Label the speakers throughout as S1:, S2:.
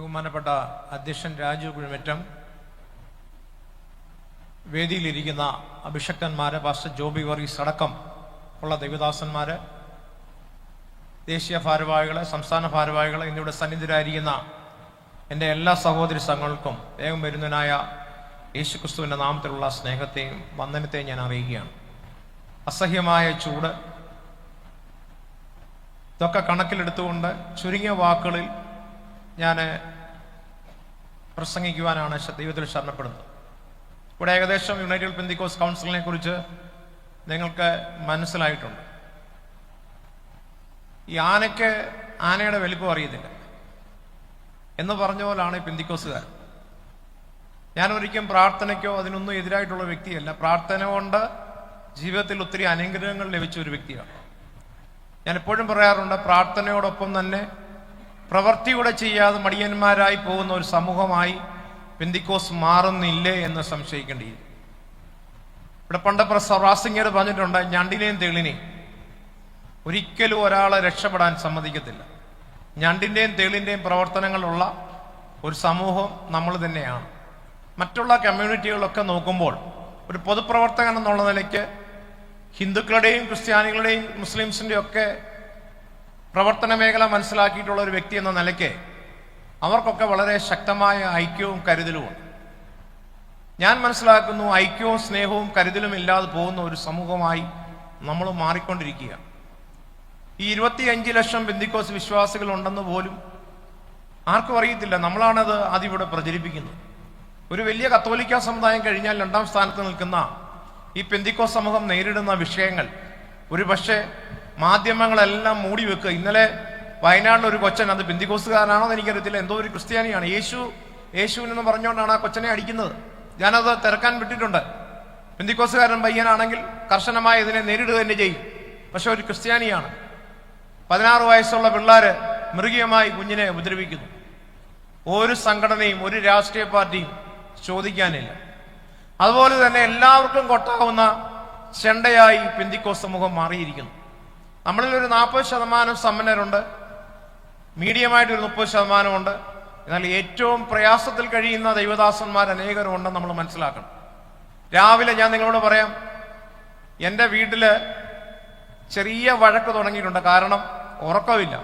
S1: ബഹുമാനപ്പെട്ട അധ്യക്ഷൻ രാജു കുഴിമറ്റം വേദിയിലിരിക്കുന്ന അഭിഷക്തന്മാര് പാസ്റ്റർ ജോബി വർഗീസ് അടക്കം ഉള്ള ദൈവദാസന്മാര് ദേശീയ ഭാരവാഹികളെ സംസ്ഥാന ഭാരവാഹികളെ എന്നിവിടെ സന്നിധിരായിരിക്കുന്ന എന്റെ എല്ലാ സഹോദരി സംഘങ്ങൾക്കും വേഗം വരുന്നതിനായ യേശുക്രിസ്തുവിന്റെ നാമത്തിലുള്ള സ്നേഹത്തെയും വന്ദനത്തെയും ഞാൻ അറിയിക്കുകയാണ്. അസഹ്യമായ ചൂട് ഇതൊക്കെ കണക്കിലെടുത്തുകൊണ്ട് ചുരുങ്ങിയ വാക്കുകളിൽ ഞാൻ പ്രസംഗിക്കുവാനാണ് ദൈവത്തിൽ ശരണപ്പെടുന്നത്. ഇവിടെ ഏകദേശം യുണൈറ്റഡ് പെന്തിക്കോസ് കൗൺസിലിനെ കുറിച്ച് നിങ്ങൾക്ക് മനസ്സിലായിട്ടുണ്ട്. ഈ ആനയ്ക്ക് ആനയുടെ വലിപ്പം അറിയത്തില്ല. എന്ന് പറഞ്ഞ പോലാണ് ഈ പെന്തിക്കോസുകാർ ഞാൻ ഒരിക്കലും പ്രാർത്ഥനയ്ക്കോ അതിനൊന്നും എതിരായിട്ടുള്ള വ്യക്തിയല്ല. പ്രാർത്ഥന കൊണ്ട് ജീവിതത്തിൽ ഒത്തിരി അനുഗ്രഹങ്ങൾ ലഭിച്ച ഒരു വ്യക്തിയാണ്. ഞാൻ എപ്പോഴും പറയാറുണ്ട് പ്രാർത്ഥനയോടൊപ്പം തന്നെ പ്രവൃത്തിയൂടെ ചെയ്യാതെ മടിയന്മാരായി പോകുന്ന ഒരു സമൂഹമായി പെന്തിക്കോസ് മാറുന്നില്ലേ എന്ന് സംശയിക്കേണ്ടിയിരുന്നു ഇവിടെ പണ്ട് റാസിംഗർ പറഞ്ഞിട്ടുണ്ട് ഞണ്ടിനെയും തെളിനെയും ഒരിക്കലും ഒരാളെ രക്ഷപ്പെടാൻ സമ്മതിക്കത്തില്ല. ഞണ്ടിന്റെയും തെളിന്റെയും പ്രവർത്തനങ്ങളുള്ള ഒരു സമൂഹം നമ്മൾ തന്നെയാണ്. മറ്റുള്ള കമ്മ്യൂണിറ്റികളൊക്കെ നോക്കുമ്പോൾ ഒരു പൊതുപ്രവർത്തകൻ എന്നുള്ള നിലയ്ക്ക് ഹിന്ദുക്കളുടെയും ക്രിസ്ത്യാനികളുടെയും മുസ്ലിംസിന്റെയും ഒക്കെ പ്രവർത്തന മേഖല മനസ്സിലാക്കിയിട്ടുള്ള ഒരു വ്യക്തി എന്ന നിലയ്ക്ക് അവർക്കൊക്കെ വളരെ ശക്തമായ ഐക്യവും കരുതലുമുണ്ട്. ഞാൻ മനസ്സിലാക്കുന്നു ഐക്യവും സ്നേഹവും കരുതലും ഇല്ലാതെ പോകുന്ന ഒരു സമൂഹമായി നമ്മൾ മാറിക്കൊണ്ടിരിക്കുക ഈ ഇരുപത്തിയഞ്ച് ലക്ഷം ബിന്ദിക്കോസ് വിശ്വാസികൾ ഉണ്ടെന്ന് പോലും ആർക്കും അറിയത്തില്ല. നമ്മളാണത് അതിവിടെ പ്രചരിപ്പിക്കുന്നത്. ഒരു വലിയ കത്തോലിക്ക സമുദായം കഴിഞ്ഞാൽ രണ്ടാം സ്ഥാനത്ത് നിൽക്കുന്ന ഈ പെന്തിക്കോസ് സമൂഹം നേരിടുന്ന വിഷയങ്ങൾ ഒരു പക്ഷേ മാധ്യമങ്ങളെല്ലാം മൂടി വെക്കുക. ഇന്നലെ വയനാട്ടിൽ ഒരു കൊച്ചൻ അത് ബിന്ദിക്കോസുകാരനാണോ എന്ന് എനിക്കറിയത്തില്ല. എന്തോ ഒരു ക്രിസ്ത്യാനിയാണ്. യേശു യേശുവിനെന്ന് പറഞ്ഞുകൊണ്ടാണ് ആ കൊച്ചനെ അടിക്കുന്നത്. ഞാനത് തിരക്കാൻ വിട്ടിട്ടുണ്ട്. ബിന്ദിക്കോസുകാരൻ പയ്യനാണെങ്കിൽ കർശനമായി ഇതിനെ നേരിടുക തന്നെ ചെയ്യും. പക്ഷെ ഒരു ക്രിസ്ത്യാനിയാണ്. പതിനാറ് വയസ്സുള്ള പിള്ളേര് മൃഗീയമായി കുഞ്ഞിനെ ഉപദ്രവിക്കുന്നു. ഒരു സംഘടനയും ഒരു രാഷ്ട്രീയ പാർട്ടിയും ചോദിക്കാനില്ല. അതുപോലെ തന്നെ എല്ലാവർക്കും കൊട്ടാവുന്ന ചെണ്ടയായി പെന്തിക്കോ സമൂഹം മാറിയിരിക്കുന്നു. നമ്മളിൽ ഒരു നാൽപ്പത് ശതമാനം സമ്പന്നരുണ്ട്. മീഡിയമായിട്ട് ഒരു മുപ്പത് ശതമാനമുണ്ട്. എന്നാൽ ഏറ്റവും പ്രയാസത്തിൽ കഴിയുന്ന ദൈവദാസന്മാർ അനേകരുണ്ടെന്ന് നമ്മൾ മനസ്സിലാക്കണം. രാവിലെ ഞാൻ നിങ്ങളോട് പറയാം എന്റെ വീട്ടിൽ ചെറിയ വഴക്ക് തുടങ്ങിയിട്ടുണ്ട്. കാരണം ഉറക്കമില്ല.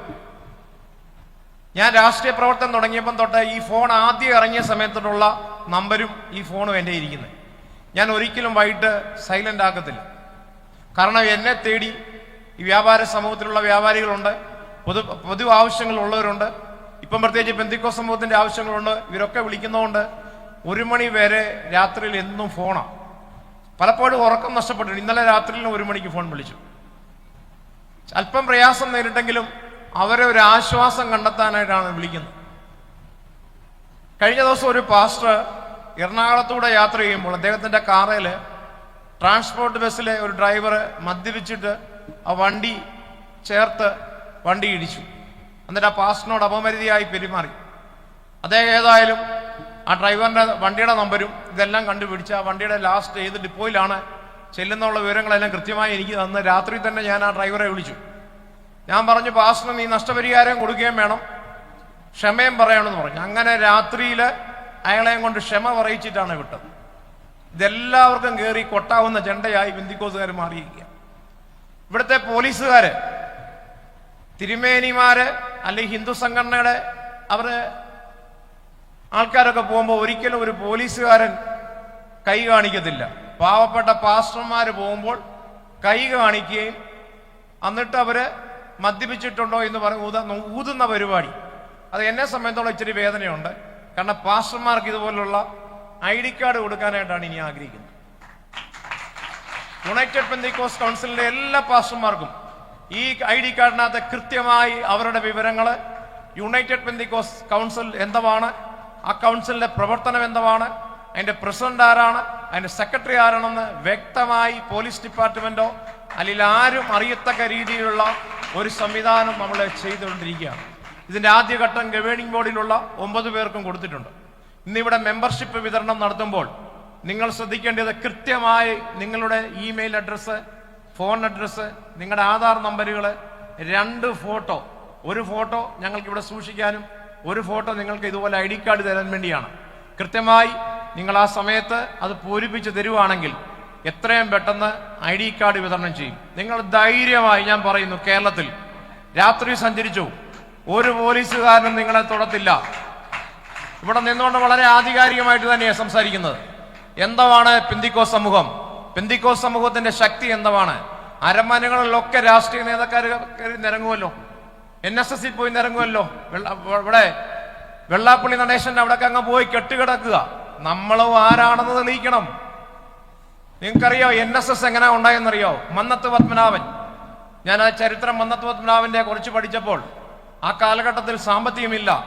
S1: ഞാൻ രാഷ്ട്രീയ പ്രവർത്തനം തുടങ്ങിയപ്പം തൊട്ട് ഈ ഫോൺ ആദ്യം ഇറങ്ങിയ സമയത്തുള്ള നമ്പരും ഈ ഫോണും എന്റെ ഇരിക്കുന്നത് ഞാൻ ഒരിക്കലും വൈകിട്ട് സൈലന്റ് ആക്കത്തില്ല. കാരണം എന്നെ തേടി ഈ വ്യാപാര സമൂഹത്തിലുള്ള വ്യാപാരികളുണ്ട് പൊതു പൊതു ആവശ്യങ്ങളുള്ളവരുണ്ട്. ഇപ്പം പ്രത്യേകിച്ച് പെന്തിക്കോ സമൂഹത്തിന്റെ ആവശ്യങ്ങളുണ്ട് ഇവരൊക്കെ വിളിക്കുന്നതുകൊണ്ട് ഒരു മണി വരെ രാത്രിയിൽ എന്നും ഫോണാണ് പലപ്പോഴും ഉറക്കം നഷ്ടപ്പെട്ടിട്ടുണ്ട്. ഇന്നലെ രാത്രിയിലും ഒരു മണിക്ക് ഫോൺ വിളിച്ചു. അല്പം പ്രയാസം നേരിട്ടെങ്കിലും അവരെ ഒരു ആശ്വാസം കണ്ടെത്താനായിട്ടാണ് വിളിക്കുന്നത്. കഴിഞ്ഞ ദിവസം ഒരു പാസ്റ്റർ എറണാകുളത്തൂടെ യാത്ര ചെയ്യുമ്പോൾ അദ്ദേഹത്തിന്റെ കാറിൽ ട്രാൻസ്പോർട്ട് ബസ്സിലെ ഒരു ഡ്രൈവർ മദ്യപിച്ചിട്ട് ആ വണ്ടി ചേർത്ത് വണ്ടി ഇടിച്ചു. എന്നിട്ട് ആ പാസ്റ്ററിനോട് അപമര്യാദയായി പെരുമാറി. അദ്ദേഹം ഏതായാലും ആ ഡ്രൈവറിന്റെ വണ്ടിയുടെ നമ്പരും ഇതെല്ലാം കണ്ടുപിടിച്ച് ആ വണ്ടിയുടെ ലാസ്റ്റ് ഏത് ഡിപ്പോയിലാണ് ചെല്ലുന്നുള്ള വിവരങ്ങളെല്ലാം കൃത്യമായി എനിക്ക് തന്ന് രാത്രി തന്നെ ഞാൻ ആ ഡ്രൈവറെ വിളിച്ചു. ഞാൻ പറഞ്ഞു പാസ്റ്റിന് നീ നഷ്ടപരിഹാരം കൊടുക്കുകയും വേണം. ക്ഷമയും പറയണമെന്ന് പറഞ്ഞു. അങ്ങനെ രാത്രിയിൽ അയാളെയും കൊണ്ട് ക്ഷമ പറയിച്ചിട്ടാണ് വിട്ടത്. ഇതെല്ലാവർക്കും കയറി കൊട്ടാവുന്ന ചെണ്ടയായി ബിന്ദിക്കോസുകാർ മാറിയിരിക്കുക ഇവിടുത്തെ പോലീസുകാര് തിരുമേനിമാര് അല്ലെങ്കിൽ ഹിന്ദു സംഘടനയുടെ അവർ ആൾക്കാരൊക്കെ പോകുമ്പോൾ ഒരിക്കലും ഒരു പോലീസുകാരൻ കൈ കാണിക്കത്തില്ല. പാവപ്പെട്ട പാസ്റ്റർമാർ പോകുമ്പോൾ കൈ കാണിക്കുകയും എന്നിട്ട് അവർ മദ്യപിച്ചിട്ടുണ്ടോ എന്ന് പറഞ്ഞ് ഊത ഊതുന്ന പരിപാടി. അത് എന്നെ സംബന്ധിച്ചോളം ഇച്ചിരി വേദനയുണ്ട്. കാരണം പാസ്റ്റർമാർക്ക് ഇതുപോലുള്ള ഐ ഡി കാർഡ് കൊടുക്കാനായിട്ടാണ് ഇനി ആഗ്രഹിക്കുന്നത്. യുണൈറ്റഡ് പെന്തിക്കോസ് കൗൺസിലിന്റെ എല്ലാ പാസ്റ്റർമാർക്കും ഈ ഐ ഡി കാർഡിനകത്ത് കൃത്യമായി അവരുടെ വിവരങ്ങൾ യുണൈറ്റഡ് പെന്തിക്കോസ് കൗൺസിൽ എന്തുവാണ്? ആ കൗൺസിലിന്റെ പ്രവർത്തനം എന്തുവാണ്? അതിന്റെ പ്രസിഡന്റ് ആരാണ്? അതിന്റെ സെക്രട്ടറി ആരാണെന്ന് വ്യക്തമായി പോലീസ് ഡിപ്പാർട്ട്മെന്റോ അല്ലെങ്കിൽ ആരും അറിയത്തക്ക രീതിയിലുള്ള ഒരു സംവിധാനം നമ്മൾ ചെയ്തുകൊണ്ടിരിക്കുകയാണ്. ഇതിന്റെ ആദ്യഘട്ടം ഗവേണിംഗ് ബോർഡിലുള്ള ഒമ്പത് പേർക്കും കൊടുത്തിട്ടുണ്ട്. ഇന്നിവിടെ മെമ്പർഷിപ്പ് വിതരണം നടത്തുമ്പോൾ നിങ്ങൾ ശ്രദ്ധിക്കേണ്ടത് കൃത്യമായി നിങ്ങളുടെ ഇമെയിൽ അഡ്രസ്സ് ഫോൺ അഡ്രസ്സ് നിങ്ങളുടെ ആധാർ നമ്പറുകൾ രണ്ട് ഫോട്ടോ. ഒരു ഫോട്ടോ ഞങ്ങൾക്ക് ഇവിടെ സൂക്ഷിക്കാനും ഒരു ഫോട്ടോ നിങ്ങൾക്ക് ഇതുപോലെ ഐ ഡി കാർഡ് തരാൻ വേണ്ടിയാണ്. കൃത്യമായി നിങ്ങൾ ആ സമയത്ത് അത് പൂരിപ്പിച്ച് തരുവാണെങ്കിൽ എത്രയും പെട്ടെന്ന് ഐ ഡി കാർഡ് വിതരണം ചെയ്യും. നിങ്ങൾ ധൈര്യമായി ഞാൻ പറയുന്നു കേരളത്തിൽ രാത്രി സഞ്ചരിച്ചു. ഒരു പോലീസുകാരനും നിങ്ങളെ തൊടത്തില്ല. ഇവിടെ നിന്നുകൊണ്ട് വളരെ ആധികാരികമായിട്ട് തന്നെയാണ് സംസാരിക്കുന്നത്. എന്താണ് പെന്തിക്കോ സമൂഹം? പെന്തിക്കോ സമൂഹത്തിന്റെ ശക്തി എന്താണ് അരമനകളിലൊക്കെ രാഷ്ട്രീയ നേതാക്കാർ നിരങ്ങുമല്ലോ എൻ എസ് എസിൽ പോയി നിരങ്ങുമല്ലോ ഇവിടെ വെള്ളാപ്പള്ളി നടേശന്റെ അവിടെ അങ്ങ് പോയി കെട്ടുകിടക്കുക. നമ്മളും ആരാണെന്ന് തെളിയിക്കണം. നിങ്ങൾക്കറിയോ എൻ എസ് എസ് എങ്ങനെ ഉണ്ടായെന്നറിയോ? മന്നത്ത് പത്മനാഭൻ. ഞാൻ ആ ചരിത്രം മന്നത്ത് പത്മനാഭന്റെ കുറിച്ച് പഠിച്ചപ്പോൾ ആ കാലഘട്ടത്തിൽ സാമ്പത്തികമില്ല.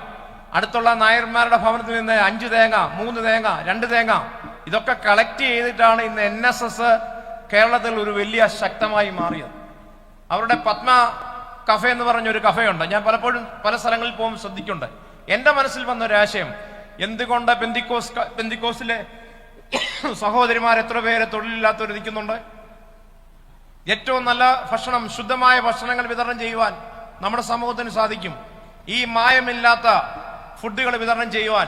S1: അടുത്തുള്ള നായർമാരുടെ ഭവനത്തിൽ നിന്ന് അഞ്ച് തേങ്ങ മൂന്ന് തേങ്ങ രണ്ട് തേങ്ങ ഇതൊക്കെ കളക്ട് ചെയ്തിട്ടാണ് ഇന്ന് എൻ എസ് എസ് കേരളത്തിൽ ഒരു വലിയ ശക്തമായി മാറിയത്. അവരുടെ പത്മ കഫേ എന്ന് പറഞ്ഞ ഒരു കഫയുണ്ട് ഞാൻ പലപ്പോഴും പല സ്ഥലങ്ങളിൽ പോകും ശ്രദ്ധിക്കുന്നുണ്ട്. എന്റെ മനസ്സിൽ വന്ന ഒരു ആശയം എന്തുകൊണ്ട് പെന്തിക്കോസ് പെന്തിക്കോസിലെ സഹോദരിമാർ എത്ര പേര് തൊഴിലില്ലാത്തവർ ഇരിക്കുന്നുണ്ട്? ഏറ്റവും നല്ല ഭക്ഷണം ശുദ്ധമായ ഭക്ഷണങ്ങൾ വിതരണം ചെയ്യുവാൻ നമ്മുടെ സമൂഹത്തിന് സാധിക്കും. ഈ മായമില്ലാത്ത ഫുഡുകൾ വിതരണം ചെയ്യുവാൻ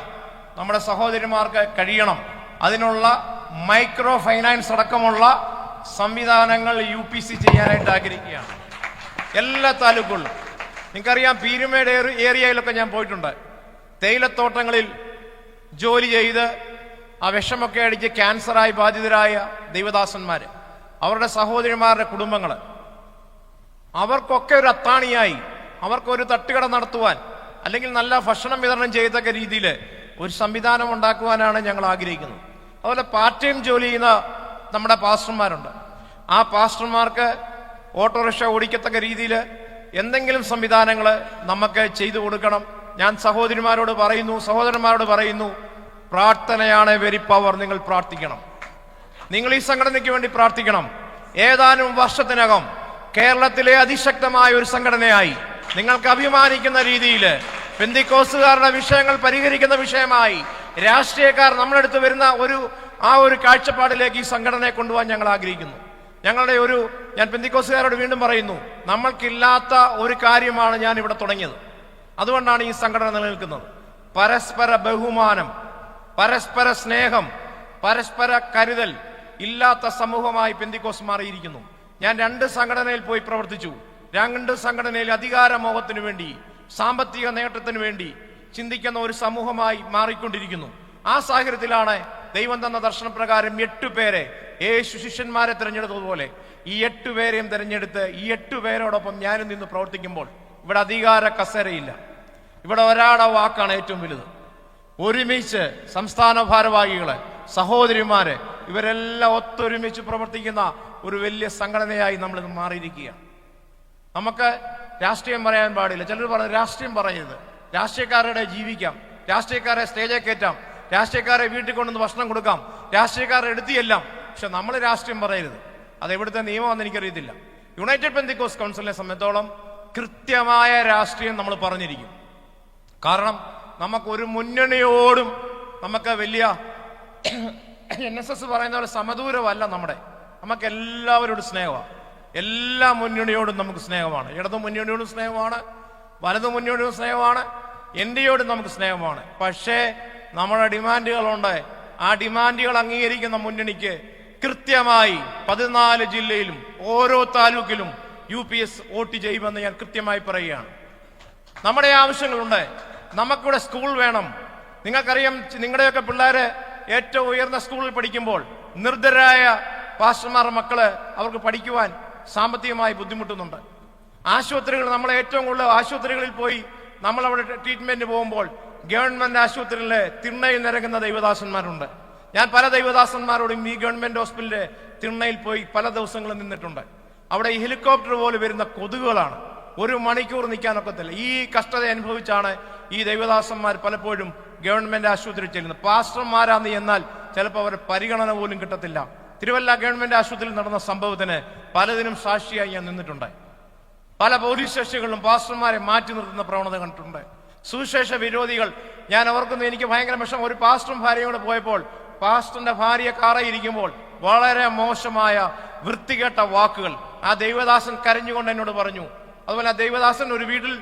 S1: നമ്മുടെ സഹോദരിമാർക്ക് കഴിയണം. അതിനുള്ള മൈക്രോ ഫൈനാൻസ് അടക്കമുള്ള സംവിധാനങ്ങൾ യു പി സി ചെയ്യാനായിട്ട് ആഗ്രഹിക്കുകയാണ്. എല്ലാ താലൂക്കുകളിലും. നിങ്ങൾക്കറിയാം പീരുമേട് ഏരിയയിലൊക്കെ ഞാൻ പോയിട്ടുണ്ട്. തേയിലത്തോട്ടങ്ങളിൽ ജോലി ചെയ്ത് ആ വിഷമൊക്കെ അടിച്ച് ക്യാൻസറായി ബാധിതരായ ദൈവദാസന്മാർ അവരുടെ സഹോദരിമാരുടെ കുടുംബങ്ങൾ അവർക്കൊക്കെ ഒരു അത്താണിയായി. അവർക്കൊരു തട്ടുകട നടത്തുവാൻ അല്ലെങ്കിൽ നല്ല ഭക്ഷണം വിതരണം ചെയ്യത്തക്ക രീതിയിൽ ഒരു സംവിധാനം ഉണ്ടാക്കുവാനാണ് ഞങ്ങൾ ആഗ്രഹിക്കുന്നത്. അതുപോലെ പാർട്ട് ടൈം ജോലി ചെയ്യുന്ന നമ്മുടെ പാസ്റ്റർമാരുണ്ട്. ആ പാസ്റ്റർമാർക്ക് ഓട്ടോറിക്ഷ ഓടിക്കത്തക്ക രീതിയിൽ എന്തെങ്കിലും സംവിധാനങ്ങൾ നമുക്ക് ചെയ്തു കൊടുക്കണം. ഞാൻ സഹോദരിമാരോട് പറയുന്നു സഹോദരന്മാരോട് പറയുന്നു പ്രാർത്ഥനയാണ് വെരി പവർ നിങ്ങൾ പ്രാർത്ഥിക്കണം. നിങ്ങൾ ഈ സംഘടനയ്ക്ക് വേണ്ടി പ്രാർത്ഥിക്കണം. ഏതാനും വർഷത്തിനകം കേരളത്തിലെ അതിശക്തമായ ഒരു സംഘടനയായി നിങ്ങൾക്ക് അഭിമാനിക്കുന്ന രീതിയിൽ പെന്തിക്കോസുകാരുടെ വിഷയങ്ങൾ പരിഹരിക്കുന്ന വിഷയമായി രാഷ്ട്രീയക്കാർ നമ്മളടുത്ത് വരുന്ന ഒരു ആ ഒരു കാഴ്ചപ്പാടിലേക്ക് ഈ സംഘടനയെ കൊണ്ടുപോകാൻ ഞങ്ങൾ ആഗ്രഹിക്കുന്നു. ഞങ്ങളുടെ ഒരു ഞാൻ പെന്തിക്കോസുകാരോട് വീണ്ടും പറയുന്നു നമ്മൾക്കില്ലാത്ത ഒരു കാര്യമാണ് ഞാൻ ഇവിടെ തുടങ്ങിയത്. അതുകൊണ്ടാണ് ഈ സംഘടന നിലനിൽക്കുന്നത്. പരസ്പര ബഹുമാനം പരസ്പര സ്നേഹം പരസ്പര കരുതൽ ഇല്ലാത്ത സമൂഹമായി പെന്തിക്കോസ് മാറിയിരിക്കുന്നു. ഞാൻ രണ്ട് സംഘടനയിൽ പോയി പ്രവർത്തിച്ചു. രണ്ട് സംഘടനയിൽ അധികാരമോഹത്തിനു വേണ്ടി സാമ്പത്തിക നേട്ടത്തിനു വേണ്ടി ചിന്തിക്കുന്ന ഒരു സമൂഹമായി മാറിക്കൊണ്ടിരിക്കുന്നു. ആ സാഹചര്യത്തിലാണ് ദൈവം തന്ന ദർശനപ്രകാരം എട്ടു പേരെ യേശു ശിഷ്യന്മാരെ തിരഞ്ഞെടുത്തതുപോലെ ഈ എട്ടു പേരെയും തിരഞ്ഞെടുത്ത് ഈ എട്ടു പേരോടൊപ്പം ഞാനും നിന്ന് പ്രവർത്തിക്കുമ്പോൾ ഇവിടെ അധികാര കസേരയില്ല. ഇവിടെ ഒരാളുടെ വാക്കാണ് ഏറ്റവും വലുത്. ഒരുമിച്ച് സംസ്ഥാന ഭാരവാഹികളെ സഹോദരിമാര് ഇവരെല്ലാം ഒത്തൊരുമിച്ച് പ്രവർത്തിക്കുന്ന ഒരു വലിയ സംഘടനയായി നമ്മൾ മാറിയിരിക്കുകയാണ്. നമുക്ക് രാഷ്ട്രീയം പറയാൻ പാടില്ല. ചിലർ പറഞ്ഞു രാഷ്ട്രീയം പറയരുത്. രാഷ്ട്രീയക്കാരുടെ ജീവിക്കാം. രാഷ്ട്രീയക്കാരെ സ്റ്റേജിൽ കയറ്റാം. രാഷ്ട്രീയക്കാരെ വീട്ടിൽ കൊണ്ടുവന്ന് ഭക്ഷണം കൊടുക്കാം. രാഷ്ട്രീയക്കാരെ എടുത്തിയെല്ലാം. പക്ഷെ നമ്മൾ രാഷ്ട്രീയം പറയരുത്. അത് എവിടുത്തെ നിയമമാണെന്ന് എനിക്കറിയത്തില്ല. യുണൈറ്റഡ് പെന്തിക്കോസ് കൗൺസിലിനെ സംബന്ധിച്ചോളം കൃത്യമായ രാഷ്ട്രീയം നമ്മൾ പറഞ്ഞിരിക്കും. കാരണം നമുക്ക് ഒരു മുന്നണിയോടും നമുക്ക് വലിയ എൻ എസ് എസ് പറയുന്ന പോലെ സമദൂരമല്ല നമ്മുടെ. നമുക്ക് എല്ലാവരോടും സ്നേഹമാണ്. എല്ലാ മുന്നണിയോടും നമുക്ക് സ്നേഹമാണ്. ഇടതു മുന്നണിയോടും സ്നേഹമാണ്. വലതു മുന്നണിയോടും സ്നേഹമാണ്. എന്റെയോടും നമുക്ക് സ്നേഹമാണ്. പക്ഷേ നമ്മുടെ ഡിമാൻഡുകളുണ്ട്. ആ ഡിമാൻഡുകൾ അംഗീകരിക്കുന്ന മുന്നണിക്ക് കൃത്യമായി പതിനാല് ജില്ലയിലും ഓരോ താലൂക്കിലും യു പി എസ് വോട്ട് ചെയ്യുമെന്ന് ഞാൻ കൃത്യമായി പറയുകയാണ്. നമ്മുടെ ആവശ്യങ്ങളുണ്ട്. നമുക്കിവിടെ സ്കൂൾ വേണം. നിങ്ങൾക്കറിയാം നിങ്ങളുടെയൊക്കെ പിള്ളേര് ഏറ്റവും ഉയർന്ന സ്കൂളിൽ പഠിക്കുമ്പോൾ നിർദ്ധരായ പാസ്റ്റർമാരുടെ മക്കൾ അവർക്ക് പഠിക്കുവാൻ സാമ്പത്തികമായി ബുദ്ധിമുട്ടുന്നുണ്ട്. ആശുപത്രികൾ നമ്മളെ ഏറ്റവും കൂടുതൽ ആശുപത്രികളിൽ പോയി നമ്മൾ അവിടെ ട്രീറ്റ്മെന്റ് പോകുമ്പോൾ ഗവൺമെന്റ് ആശുപത്രിയിലെ തിണ്ണയിൽ നിരങ്ങുന്ന ദൈവദാസന്മാരുണ്ട്. ഞാൻ പല ദൈവദാസന്മാരോടും ഈ ഗവൺമെന്റ് ഹോസ്പിറ്റലിലെ തിണ്ണയിൽ പോയി പല ദിവസങ്ങളും നിന്നിട്ടുണ്ട്. അവിടെ ഈ ഹെലികോപ്റ്റർ പോലെ വരുന്ന കൊതുകുകളാണ്. ഒരു മണിക്കൂർ നിൽക്കാനൊക്കത്തില്ല. ഈ കഷ്ടത അനുഭവിച്ചാണ് ഈ ദൈവദാസന്മാർ പലപ്പോഴും ഗവൺമെന്റ് ആശുപത്രി ചെല്ലുന്നത്. പാസ്റ്റർമാരാന്ന് എന്നാൽ ചിലപ്പോൾ അവരുടെ പരിഗണന പോലും കിട്ടത്തില്ല. തിരുവല്ല ഗവൺമെന്റ് ആശുപത്രിയിൽ നടന്ന സംഭവത്തിന് പലതിനും സാക്ഷിയായി ഞാൻ നിന്നിട്ടുണ്ട്. പല പോലീസ് സ്റ്റേഷനുകളിലും പാസ്റ്റർമാരെ മാറ്റി നിർത്തുന്ന പ്രവണത കണ്ടിട്ടുണ്ട്. സുവിശേഷ വിരോധികൾ ഞാൻ ഓർക്കുന്നു എനിക്ക് ഭയങ്കര വിഷമം. ഒരു പാസ്റ്ററും ഭാര്യയും കൂടെ പോയപ്പോൾ പാസ്റ്ററിന്റെ ഭാര്യ കാറയിരിക്കുമ്പോൾ വളരെ മോശമായ വൃത്തികെട്ട വാക്കുകൾ. ആ ദൈവദാസൻ കരഞ്ഞുകൊണ്ട് എന്നോട് പറഞ്ഞു അതുപോലെ ആ ദൈവദാസൻ ഒരു വീട്ടിൽ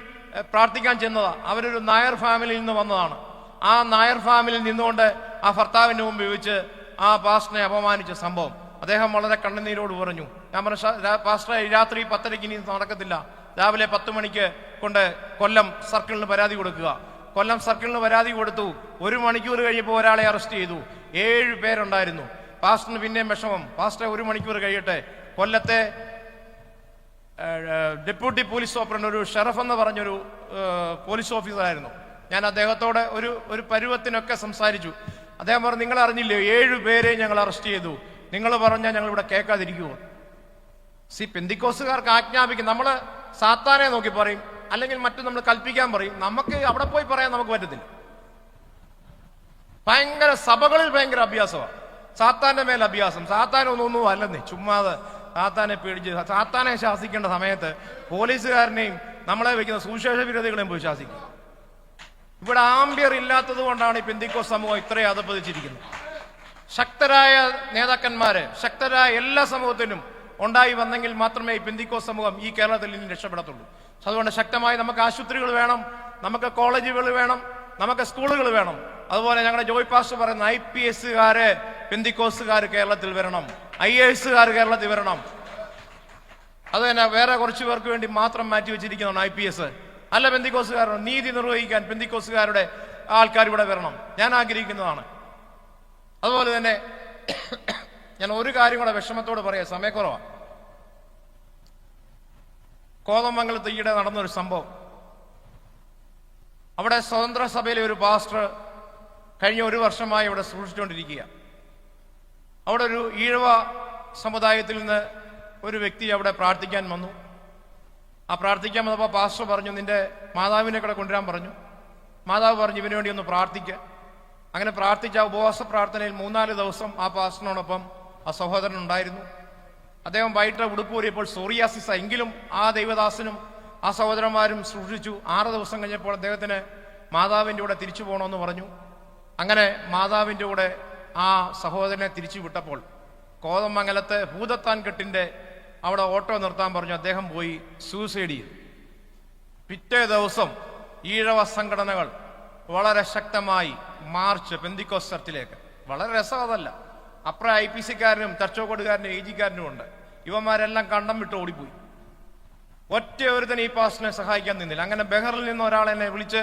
S1: പ്രാർത്ഥിക്കാൻ ചെന്നതാ. അവരൊരു നായർ ഫാമിലിയിൽ നിന്ന് വന്നതാണ്. ആ നായർ ഫാമിലിയിൽ നിന്നുകൊണ്ട് ആ ഭർത്താവിന്റെ മുമ്പ് വെച്ച് ആ പാസ്റ്ററിനെ അപമാനിച്ച സംഭവം. അദ്ദേഹം വളരെ കണ്ണുനീരോട് പറഞ്ഞു. ഞാൻ പറഞ്ഞു "ഷാ- പാസ്റ്ററെ രാത്രി പത്തരയ്ക്ക് ഇനി നടക്കത്തില്ല. രാവിലെ പത്ത് മണിക്ക് കൊണ്ട് കൊല്ലം സർക്കിളിന് പരാതി കൊടുക്കുക. കൊല്ലം സർക്കിളിന് പരാതി കൊടുത്തു. ഒരു മണിക്കൂർ കഴിഞ്ഞപ്പോൾ ഒരാളെ അറസ്റ്റ് ചെയ്തു. ഏഴ് പേരുണ്ടായിരുന്നു. പാസ്റ്ററിന് പിന്നെയും വിഷമം. പാസ്റ്ററെ ഒരു മണിക്കൂർ കഴിയട്ടെ. കൊല്ലത്തെ ഡെപ്യൂട്ടി പോലീസ് സൂപ്രണ്ട് ഒരു ഷെറഫ് എന്ന് പറഞ്ഞൊരു പോലീസ് ഓഫീസറായിരുന്നു. ഞാൻ അദ്ദേഹത്തോട് ഒരു ഒരു പരുവത്തിനൊക്കെ സംസാരിച്ചു. അദ്ദേഹം പറഞ്ഞു നിങ്ങൾ അറിഞ്ഞില്ലേ ഏഴ് പേരെ ഞങ്ങൾ അറസ്റ്റ് ചെയ്തു. നിങ്ങൾ പറഞ്ഞാൽ ഞങ്ങൾ ഇവിടെ കേൾക്കാതിരിക്കുമോ സി പെന്തിക്കോസുകാർക്ക് ആജ്ഞാപിക്കും. നമ്മൾ സാത്താനെ നോക്കി പറയും. അല്ലെങ്കിൽ മറ്റു നമ്മൾ കൽപ്പിക്കാൻ പറയും. നമുക്ക് അവിടെ പോയി പറയാൻ നമുക്ക് പറ്റത്തില്ല. ഭയങ്കര സഭകളിൽ ഭയങ്കര അഭ്യാസമാണ് സാത്താന്റെ മേൽ അഭ്യാസം. സാത്താൻ ഒന്നും അല്ലെന്നേ. ചുമ്മാതെ സാത്താനെ പേടിച്ച് സാത്താനെ ശാസിക്കേണ്ട സമയത്ത് പോലീസുകാരനെയും നമ്മളെ വെക്കുന്ന സുവിശേഷ വിരോധികളെയും പോയി ശാസിക്കും. ഇവിടെ ആംബിയർ ഇല്ലാത്തത് കൊണ്ടാണ് ഈ പെന്തിക്കോ സമൂഹം ഇത്രയും അധപ്പതിച്ചിരിക്കുന്നത് ശക്തരായ നേതാക്കന്മാര് ശക്തരായ എല്ലാ സമൂഹത്തിനും ഉണ്ടായി വന്നെങ്കിൽ മാത്രമേ ഈ പെന്തിക്കോ സമൂഹം ഈ കേരളത്തിൽ നിന്ന് രക്ഷപ്പെടത്തുള്ളൂ. അതുകൊണ്ട് ശക്തമായി നമുക്ക് ആശുപത്രികൾ വേണം നമുക്ക് കോളേജുകൾ വേണം നമുക്ക് സ്കൂളുകൾ വേണം. അതുപോലെ ഞങ്ങളുടെ ജോയ് പാസ് പറയുന്ന ഐ പി എസ്സുകാര് പെന്തിക്കോസുകാർ കേരളത്തിൽ വരണം ഐ എ എസ്സുകാർ കേരളത്തിൽ വരണം. അത് തന്നെ വേറെ കുറച്ച് പേർക്ക് വേണ്ടി മാത്രം മാറ്റി വെച്ചിരിക്കുന്നതാണ് ഐ പി എസ്. അല്ല പെന്തിക്കോസുകാരാണ് നീതി നിർവഹിക്കാൻ പെന്തിക്കോസുകാരുടെ ആൾക്കാർ ഇവിടെ വരണം. ഞാൻ ആഗ്രഹിക്കുന്നതാണ്. അതുപോലെ തന്നെ ഞാൻ ഒരു കാര്യം കൂടെ വിഷമത്തോട് പറയാം. സമയക്കുറവാണ് കോതമംഗലത്ത് ഈയിടെ നടന്നൊരു സംഭവം. അവിടെ സ്വതന്ത്ര സഭയിലെ ഒരു പാസ്റ്റർ കഴിഞ്ഞ ഒരു വർഷമായി ഇവിടെ സൂക്ഷിച്ചുകൊണ്ടിരിക്കുക അവിടെ ഒരു ഈഴവ സമുദായത്തിൽ നിന്ന് ഒരു വ്യക്തി അവിടെ പ്രാർത്ഥിക്കാൻ വന്നു. ആ പ്രാർത്ഥിക്കാൻ വന്നപ്പോൾ പാസ്റ്റർ പറഞ്ഞു നിന്റെ മാതാവിനെ കൂടെ കൊണ്ടുവരാൻ പറഞ്ഞു. മാതാവ് പറഞ്ഞു ഇവന് വേണ്ടി ഒന്ന് പ്രാർത്ഥിക്കുക അങ്ങനെ പ്രാർത്ഥിച്ച ഉപവാസ പ്രാർത്ഥനയിൽ മൂന്നാൽ ദിവസം ആ പാസ്റ്ററിനോടൊപ്പം ആ സഹോദരൻ ഉണ്ടായിരുന്നു. അദ്ദേഹം വൈകിട്ട് ഉടുപ്പൂരിയപ്പോൾ സോറിയാസിസ എങ്കിലും ആ ദൈവദാസനും ആ സഹോദരന്മാരും സൂക്ഷിച്ചു. ആറ് ദിവസം കഴിഞ്ഞപ്പോൾ അദ്ദേഹത്തിന് മാതാവിന്റെ കൂടെ തിരിച്ചു പോകണമെന്ന് പറഞ്ഞു. അങ്ങനെ മാതാവിന്റെ കൂടെ ആ സഹോദരനെ തിരിച്ചു വിട്ടപ്പോൾ കോതമംഗലത്തെ ഭൂതത്താൻ കെട്ടിന്റെ അവിടെ ഓട്ടോ നിർത്താൻ പറഞ്ഞു. അദ്ദേഹം പോയി സൂസൈഡ് ചെയ്തു. പിറ്റേ ദിവസം ഈഴവ സംഘടനകൾ വളരെ ശക്തമായി മാർച്ച് പെന്തിക്കോസ് ചർച്ചിലേക്ക് വളരെ രസം അതല്ല. അപ്പുറം ഐ പി സിക്കാരനും ചർച്ചോക്കോടുകാരനും എ ജിക്കാരനും ഉണ്ട്. ഇവന്മാരെല്ലാം കണ്ടം വിട്ട് ഓടിപ്പോയി. ഒറ്റ ഒരുത്തൻ ഈ പാസ്റ്ററിനെ സഹായിക്കാൻ നിന്നില്ല. അങ്ങനെ ബെഹറിൽ നിന്ന് ഒരാൾ എന്നെ വിളിച്ച്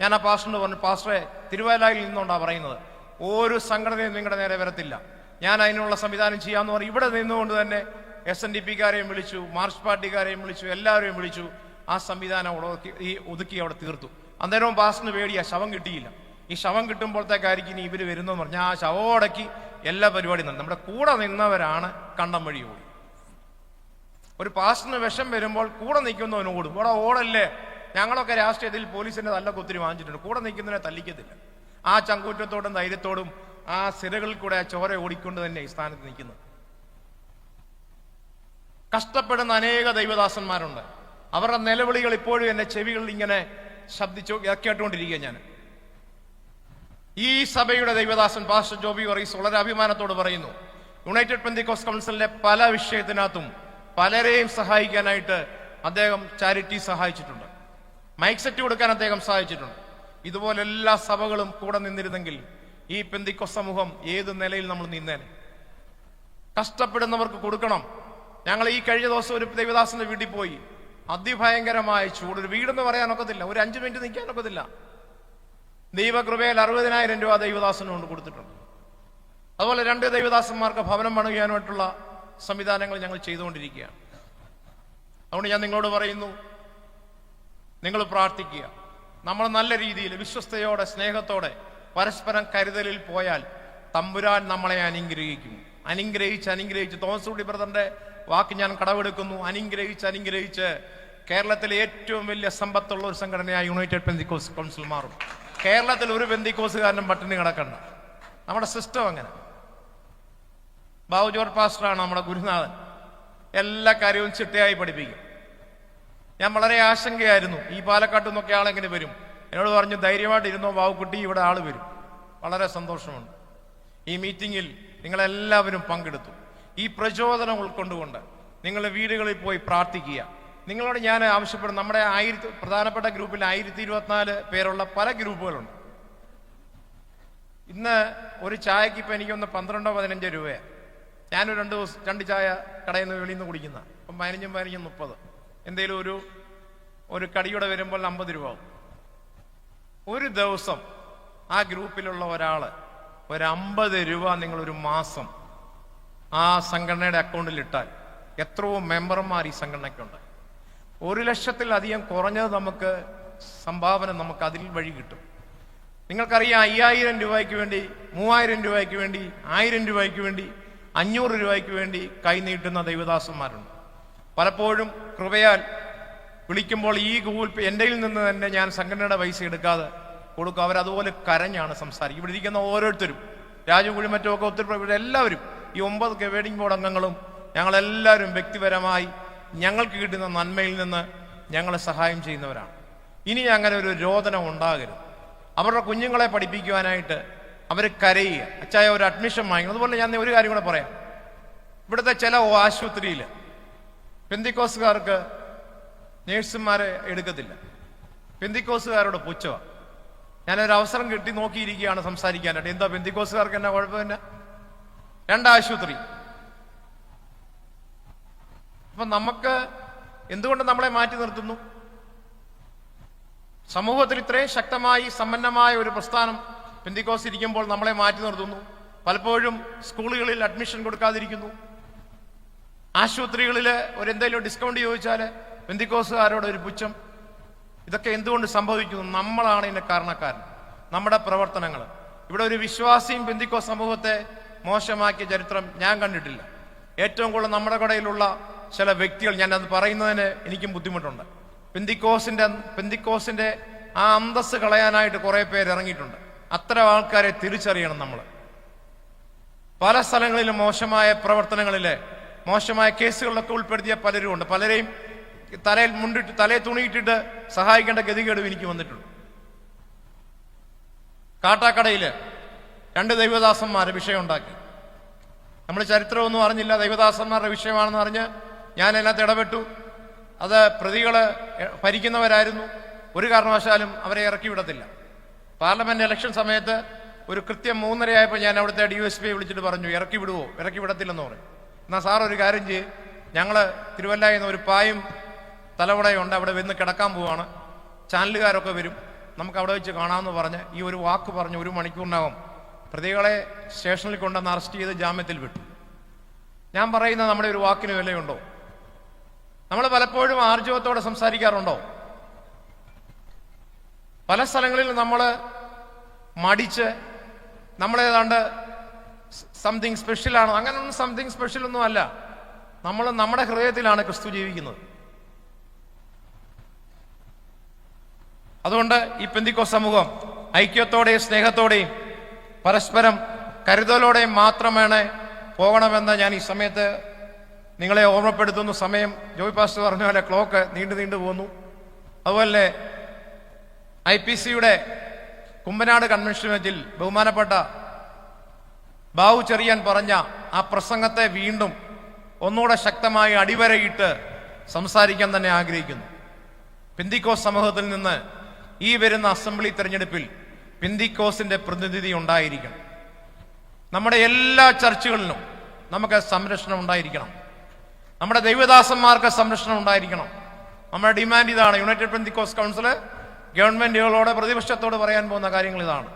S1: ഞാൻ ആ പാസ്റ്ററിന് പറഞ്ഞു പാസ്റ്ററെ തിരുവല്ലായിൽ നിന്നുകൊണ്ടാണ് പറയുന്നത്. ഒരു സംഘടനയും നിങ്ങളുടെ നേരെ വരത്തില്ല. ഞാൻ അതിനുള്ള സംവിധാനം ചെയ്യാമെന്ന് പറഞ്ഞു. ഇവിടെ നിന്നുകൊണ്ട് തന്നെ എസ് എൻ ഡി പിക്കാരെയും വിളിച്ചു മാർച്ച് പാർട്ടിക്കാരെയും വിളിച്ചു എല്ലാവരെയും വിളിച്ചു. ആ സംവിധാനം അവിടെ ഈ ഒതുക്കി അവിടെ തീർത്തു. അന്നേരവും പാസ്റ്റിന് പേടിയാ ശവം കിട്ടിയില്ല. ഈ ശവം കിട്ടുമ്പോഴത്തേക്കായിരിക്കും ഇനി ഇവർ വരുന്നതെന്ന് പറഞ്ഞാൽ ആ ശവോടക്കി എല്ലാ പരിപാടിയും നടന്നു നമ്മുടെ കൂടെ നിന്നവരാണ് കണ്ടം വഴി ഓടി. ഒരു പാസ്റ്റിന് വിഷം വരുമ്പോൾ കൂടെ നിൽക്കുന്നവന് ഓടും. ഇവിടെ ഓടല്ലേ? ഞങ്ങളൊക്കെ രാഷ്ട്രീയത്തിൽ പോലീസിന്റെ നല്ല ഒത്തിരി വാങ്ങിച്ചിട്ടുണ്ട്. കൂടെ നിൽക്കുന്നതിനെ തല്ലിക്കത്തില്ല. ആ ചങ്കൂറ്റത്തോടും ധൈര്യത്തോടും ആ സിരകളിൽ കൂടെ ആ ചോര ഓടിക്കൊണ്ട് തന്നെ ഈ സ്ഥാനത്ത് നിൽക്കുന്നത്. കഷ്ടപ്പെടുന്ന അനേക ദൈവദാസന്മാരുണ്ട്. അവരുടെ നിലവിളികൾ ഇപ്പോഴും എന്റെ ചെവികളിൽ ഇങ്ങനെ ശബ്ദിച്ചു കേട്ടുകൊണ്ടിരിക്കുക ഞാൻ. ഈ സഭയുടെ ദൈവദാസൻ പാസ്റ്റർ ജോബി വറീസ് വളരെ അഭിമാനത്തോട് പറയുന്നു യുണൈറ്റഡ് പെന്തിക്കോസ് കൗൺസിലിന്റെ പല വിഷയത്തിനകത്തും പലരെയും സഹായിക്കാനായിട്ട് അദ്ദേഹം ചാരിറ്റി സഹായിച്ചിട്ടുണ്ട്. മൈക്ക് സെറ്റ് കൊടുക്കാൻ അദ്ദേഹം സഹായിച്ചിട്ടുണ്ട്. ഇതുപോലെ എല്ലാ സഭകളും കൂടെ നിന്നിരുന്നെങ്കിൽ ഈ പെന്തിക്കോ സമൂഹം ഏത് നിലയിൽ നമ്മൾ നിന്നേനെ? കഷ്ടപ്പെടുന്നവർക്ക് കൊടുക്കണം. ഞങ്ങൾ ഈ കഴിഞ്ഞ ദിവസം ഒരു ദൈവദാസന്റെ വീട്ടിൽ പോയി. അതിഭയങ്കരമായ ചൂട്. ഒരു വീടെന്ന് പറയാനൊക്കത്തില്ല ഒരു അഞ്ചു മിനിറ്റ് നിൽക്കാനൊക്കത്തില്ല ദൈവകൃപയിൽ അറുപതിനായിരം രൂപ ദൈവദാസന് കൊണ്ട് കൊടുത്തിട്ടുണ്ട്. അതുപോലെ രണ്ട് ദൈവദാസന്മാർക്ക് ഭവനം പണിയാനായിട്ടുള്ള സംവിധാനങ്ങൾ ഞങ്ങൾ ചെയ്തുകൊണ്ടിരിക്കുകയാണ്. അതുകൊണ്ട് ഞാൻ നിങ്ങളോട് പറയുന്നു നിങ്ങൾ പ്രാർത്ഥിക്കുക. നമ്മൾ നല്ല രീതിയിൽ വിശ്വസ്തയോടെ സ്നേഹത്തോടെ പരസ്പരം കരുതലിൽ പോയാൽ തമ്പുരാൻ നമ്മളെ അനുഗ്രഹിക്കും. അനുഗ്രഹിച്ച് അനുഗ്രഹിച്ച് തോമസ് കുടി ബ്രദറിന്റെ വാക്ക് ഞാൻ കടവെടുക്കുന്നു അനുഗ്രഹിച്ച് അനുഗ്രഹിച്ച് കേരളത്തിലെ ഏറ്റവും വലിയ സമ്പത്തുള്ള ഒരു സംഘടനയായ യുണൈറ്റഡ് പെന്തിക്കോസ് കൗൺസിൽ മാറും. കേരളത്തിൽ ഒരു പെന്തിക്കോസുകാരനും പട്ടിണി കിടക്കണ്ട. നമ്മുടെ സിസ്റ്റം അങ്ങനെ. ബാബു ജോർജ് പാസ്റ്ററാണ് നമ്മുടെ ഗുരുനാഥൻ. എല്ലാ കാര്യവും ചിട്ടയായി പഠിപ്പിക്കും. ഞാൻ വളരെ ആശങ്കയായിരുന്നു. ഈ പാലക്കാട്ടിൽ നിന്നൊക്കെ ആളെങ്ങനെ വരും? എന്നോട് പറഞ്ഞു ധൈര്യമായിട്ട് ഇരുന്നോ ബാബുക്കുട്ടി ഇവിടെ ആൾ വരും. വളരെ സന്തോഷമുണ്ട്. ഈ മീറ്റിംഗിൽ നിങ്ങളെല്ലാവരും പങ്കെടുത്തു. ഈ പ്രചോദനം ഉൾക്കൊണ്ടുകൊണ്ട് നിങ്ങൾ വീടുകളിൽ പോയി പ്രാർത്ഥിക്കുക. നിങ്ങളോട് ഞാൻ ആവശ്യപ്പെടും നമ്മുടെ ആയിരത്തി പ്രധാനപ്പെട്ട ഗ്രൂപ്പിൽ ആയിരത്തി ഇരുപത്തിനാല് പേരുള്ള പല ഗ്രൂപ്പുകളുണ്ട്. ഇന്ന് ഒരു ചായക്ക് ഇപ്പം എനിക്കൊന്ന് പന്ത്രണ്ടോ പതിനഞ്ചോ രൂപയാണ് ഞാനൊരു രണ്ട് ദിവസം രണ്ട് ചായ കടയിൽ നിന്ന് വെളിയിൽ നിന്ന് കുടിക്കുന്ന. അപ്പം പതിനഞ്ചും പതിനഞ്ചും മുപ്പത്. എന്തെങ്കിലും ഒരു ഒരു കടിയുടെ വരുമ്പോൾ അമ്പത് രൂപ ആവും. ഒരു ദിവസം ആ ഗ്രൂപ്പിലുള്ള ഒരാൾ ഒരു അമ്പത് രൂപ നിങ്ങളൊരു മാസം ആ സംഘടനയുടെ അക്കൗണ്ടിൽ ഇട്ടാൽ എത്രയോ മെമ്പർമാർ ഈ സംഘടനയ്ക്കുണ്ട്. ഒരു ലക്ഷത്തിലധികം കുറഞ്ഞത് നമുക്ക് സംഭാവന നമുക്ക് അതിൽ വഴി കിട്ടും. നിങ്ങൾക്കറിയാം അയ്യായിരം രൂപയ്ക്ക് വേണ്ടി മൂവായിരം രൂപയ്ക്ക് വേണ്ടി ആയിരം രൂപയ്ക്ക് വേണ്ടി അഞ്ഞൂറ് രൂപയ്ക്ക് വേണ്ടി കൈനീട്ടുന്ന ദൈവദാസന്മാരുണ്ട്. പലപ്പോഴും കൃപയാൽ വിളിക്കുമ്പോൾ ഈ ഗൂഗിൾ പേ എന്റെ നിന്ന് തന്നെ ഞാൻ സംഘടനയുടെ പൈസ എടുക്കാതെ കൊടുക്കും. അവരതുപോലെ കരഞ്ഞാണ് സംസാരിക്കും ഇവിടെ ഇരിക്കുന്ന ഓരോരുത്തരും രാജു മറ്റുമൊക്കെ ഒത്തിരി എല്ലാവരും ഈ ഒമ്പത് ഗവേഡിംഗ് ബോർഡ് അംഗങ്ങളും ഞങ്ങളെല്ലാവരും വ്യക്തിപരമായി ഞങ്ങൾക്ക് കിട്ടുന്ന നന്മയിൽ നിന്ന് ഞങ്ങളെ സഹായം ചെയ്യുന്നവരാണ്. ഇനി അങ്ങനെ ഒരു രോദനം ഉണ്ടാകരുത്. അവരുടെ കുഞ്ഞുങ്ങളെ പഠിപ്പിക്കുവാനായിട്ട് അവർ കരയുക. അച്ചായ ഒരു അഡ്മിഷൻ വാങ്ങി അതുപോലെ ഞാൻ ഒരു കാര്യം കൂടെ പറയാം. ഇവിടുത്തെ ചില ആശുപത്രിയിൽ പെന്തിക്കോസുകാർക്ക് നേഴ്സുമാരെ എടുക്കത്തില്ല. പെന്തിക്കോസുകാരോട് പുച്ഛവ. ഞാനൊരു അവസരം കിട്ടി നോക്കിയിരിക്കുകയാണ് സംസാരിക്കാനായിട്ട്. എന്താ പെന്തിക്കോസുകാർക്ക് എന്നാ കുഴപ്പമില്ല? രണ്ട് ആശുപത്രി അപ്പൊ നമുക്ക് എന്തുകൊണ്ട് നമ്മളെ മാറ്റി നിർത്തുന്നു? സമൂഹത്തിൽ ഇത്രയും ശക്തമായി സമ്പന്നമായ ഒരു പ്രസ്ഥാനം പെന്തിക്കോസ് ഇരിക്കുമ്പോൾ നമ്മളെ മാറ്റി നിർത്തുന്നു. പലപ്പോഴും സ്കൂളുകളിൽ അഡ്മിഷൻ കൊടുക്കാതിരിക്കുന്നു. ആശുപത്രികളിൽ ഒരു എന്തെങ്കിലും ഡിസ്കൗണ്ട് ചോദിച്ചാൽ പെന്തിക്കോസുകാരോട് ഒരു പുച്ഛം. ഇതൊക്കെ എന്തുകൊണ്ട് സംഭവിക്കുന്നു? നമ്മളാണ് ഇതിന്റെ കാരണക്കാരൻ. നമ്മുടെ പ്രവർത്തനങ്ങൾ ഇവിടെ ഒരു വിശ്വാസിയും പെന്തിക്കോ സമൂഹത്തെ മോശമാക്കിയ ചരിത്രം ഞാൻ കണ്ടിട്ടില്ല. ഏറ്റവും കൂടുതൽ നമ്മുടെ കടയിലുള്ള ചില വ്യക്തികൾ ഞാൻ അത് പറയുന്നതിന് എനിക്കും ബുദ്ധിമുട്ടുണ്ട്. പെന്തിക്കോസിന്റെ പെന്തിക്കോസിന്റെ ആ അന്തസ് കളയാനായിട്ട് കുറെ പേര് ഇറങ്ങിയിട്ടുണ്ട്. അത്തരം ആൾക്കാരെ തിരിച്ചറിയണം നമ്മൾ പല സ്ഥലങ്ങളിലും മോശമായ പ്രവർത്തനങ്ങളിലെ മോശമായ കേസുകളിലൊക്കെ ഉൾപ്പെടുത്തിയ പലരും ഉണ്ട്. പലരെയും തലയിൽ മുണ്ടിട്ട് തലയിൽ തുണിയിട്ടിട്ട് സഹായിക്കേണ്ട ഗതികേടും എനിക്ക് വന്നിട്ടുണ്ട്. കാട്ടാക്കടയിൽ രണ്ട് ദൈവദാസന്മാരെ വിഷയം ഉണ്ടാക്കി. നമ്മൾ ചരിത്രമൊന്നും അറിഞ്ഞില്ല ദൈവദാസന്മാരുടെ വിഷയമാണെന്ന് അറിഞ്ഞ് ഞാൻ അതിനകത്ത് ഇടപെട്ടു. അത് പ്രതികൾ ഭരിക്കുന്നവരായിരുന്നു. ഒരു കാരണവശാലും അവരെ ഇറക്കി വിടത്തില്ല. പാർലമെന്റ് ഇലക്ഷൻ സമയത്ത് ഒരു കൃത്യം മൂന്നരയായപ്പോൾ ഞാൻ അവിടുത്തെ ഡി എസ് പി വിളിച്ചിട്ട് പറഞ്ഞു ഇറക്കി വിടുവോ? ഇറക്കി വിടത്തില്ലെന്ന് പറഞ്ഞു. എന്നാൽ സാർ ഒരു കാര്യം ചെയ്യ്. ഞങ്ങൾ തിരുവല്ലയിൽ നിന്ന് ഒരു പായും തലമുടയും ഉണ്ട് അവിടെ വന്ന് കിടക്കാൻ പോവാണ്. ചാനലുകാരൊക്കെ വരും. നമുക്ക് അവിടെ വെച്ച് കാണാമെന്ന് പറഞ്ഞ് ഈ ഒരു വാക്ക് പറഞ്ഞ് ഒരു മണിക്കൂറിനകം പ്രതികളെ സ്റ്റേഷനിൽ കൊണ്ടുവന്ന് അറസ്റ്റ് ചെയ്ത് ജാമ്യത്തിൽ വിട്ടു. ഞാൻ പറയുന്ന നമ്മുടെ ഒരു വാക്കിന് വിലയുണ്ടോ? നമ്മൾ പലപ്പോഴും ആർജവത്തോടെ സംസാരിക്കാറുണ്ടോ? പല സ്ഥലങ്ങളിൽ നമ്മൾ മടിച്ച് നമ്മളേതാണ്ട് സംതിങ് സ്പെഷ്യലാണ് അങ്ങനെയൊന്നും സംതിങ് സ്പെഷ്യൽ ഒന്നും അല്ല. നമ്മൾ നമ്മുടെ ഹൃദയത്തിലാണ് ക്രിസ്തു ജീവിക്കുന്നത്. അതുകൊണ്ട് ഈ പെന്തിക്കോ സമൂഹം ഐക്യത്തോടെയും സ്നേഹത്തോടെയും പരസ്പരം കരുതലോടെ മാത്രമാണ് പോകണമെന്ന് ഞാൻ ഈ സമയത്ത് നിങ്ങളെ ഓർമ്മപ്പെടുത്തുന്നു സമയം ജോയ് പാസ്റ്റർ പറഞ്ഞ പോലെ ക്ലോക്ക് നീണ്ടു നീണ്ടു പോകുന്നു അതുപോലെ ഐ പി സിയുടെ കുമ്പനാട് കൺവെൻഷൻ വെച്ചിൽ ബഹുമാനപ്പെട്ട ബാബു ചെറിയാൻ പറഞ്ഞ ആ പ്രസംഗത്തെ വീണ്ടും ഒന്നുകൂടെ ശക്തമായി അടിവരയിട്ട് സംസാരിക്കാൻ തന്നെ ആഗ്രഹിക്കുന്നു. പിന്തിക്കോ സമൂഹത്തിൽ നിന്ന് ഈ വരുന്ന അസംബ്ലി തെരഞ്ഞെടുപ്പിൽ പിന്തിക്കോസിന്റെ പ്രതിനിധി ഉണ്ടായിരിക്കണം. നമ്മുടെ എല്ലാ ചർച്ചകളിലും നമുക്ക് സംരക്ഷണം ഉണ്ടായിരിക്കണം. നമ്മുടെ ദൈവദാസന്മാർക്ക് സംരക്ഷണം ഉണ്ടായിരിക്കണം. നമ്മുടെ ഡിമാൻഡ് ഇതാണ്. യുണൈറ്റഡ് പെന്തിക്കോസ് കൗൺസിൽ ഗവൺമെന്റുകളോട് പ്രതിപക്ഷത്തോട് പറയാൻ പോകുന്ന കാര്യങ്ങൾ ഇതാണ്.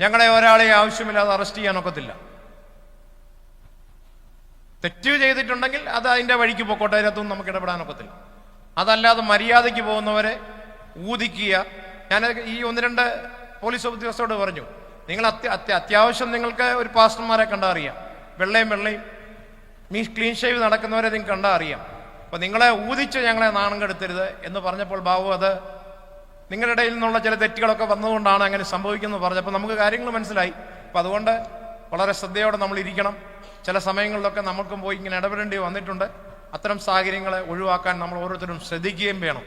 S1: ഞങ്ങളെ ഒരാളെ ആവശ്യമില്ലാതെ അറസ്റ്റ് ചെയ്യാനൊക്കത്തില്ല തെറ്റ് ചെയ്തിട്ടുണ്ടെങ്കിൽ അത് അതിന്റെ വഴിക്ക് പോക്കോട്ടെ. അതിനകത്തൊന്നും നമുക്ക് ഇടപെടാനൊക്കത്തില്ല അതല്ലാതെ മര്യാദയ്ക്ക് പോകുന്നവരെ ഊതിക്കുക. ഞാൻ ഈ ഒന്ന് രണ്ട് പോലീസ് ഉദ്യോഗസ്ഥരോട് പറഞ്ഞു നിങ്ങൾ അത്യ അത്യ അത്യാവശ്യം നിങ്ങൾക്ക് ഒരു പാസ്റ്റർമാരെ കണ്ടാൽ അറിയാം. വെള്ളയും വെള്ളയും മീൻസ് ക്ലീൻ ഷേവ് നടക്കുന്നവരെ നിങ്ങൾക്ക് കണ്ടാൽ അറിയാം. അപ്പോൾ നിങ്ങളെ ഊതിച്ച് ഞങ്ങളെ നാണം കെടുത്തരുത് എന്ന് പറഞ്ഞപ്പോൾ ബാബു അത് നിങ്ങളുടെ ഇടയിൽ നിന്നുള്ള ചില തെറ്റുകളൊക്കെ വന്നതുകൊണ്ടാണ് അങ്ങനെ സംഭവിക്കുന്നത് പറഞ്ഞപ്പോൾ നമുക്ക് കാര്യങ്ങൾ മനസ്സിലായി. അപ്പോൾ അതുകൊണ്ട് വളരെ ശ്രദ്ധയോടെ നമ്മൾ ഇരിക്കണം. ചില സമയങ്ങളിലൊക്കെ നമുക്കും പോയി ഇങ്ങനെ ഇടപെടേണ്ടി വന്നിട്ടുണ്ട്. അത്തരം സാഹചര്യങ്ങളെ ഒഴിവാക്കാൻ നമ്മൾ ഓരോരുത്തരും ശ്രദ്ധിക്കുകയും വേണം.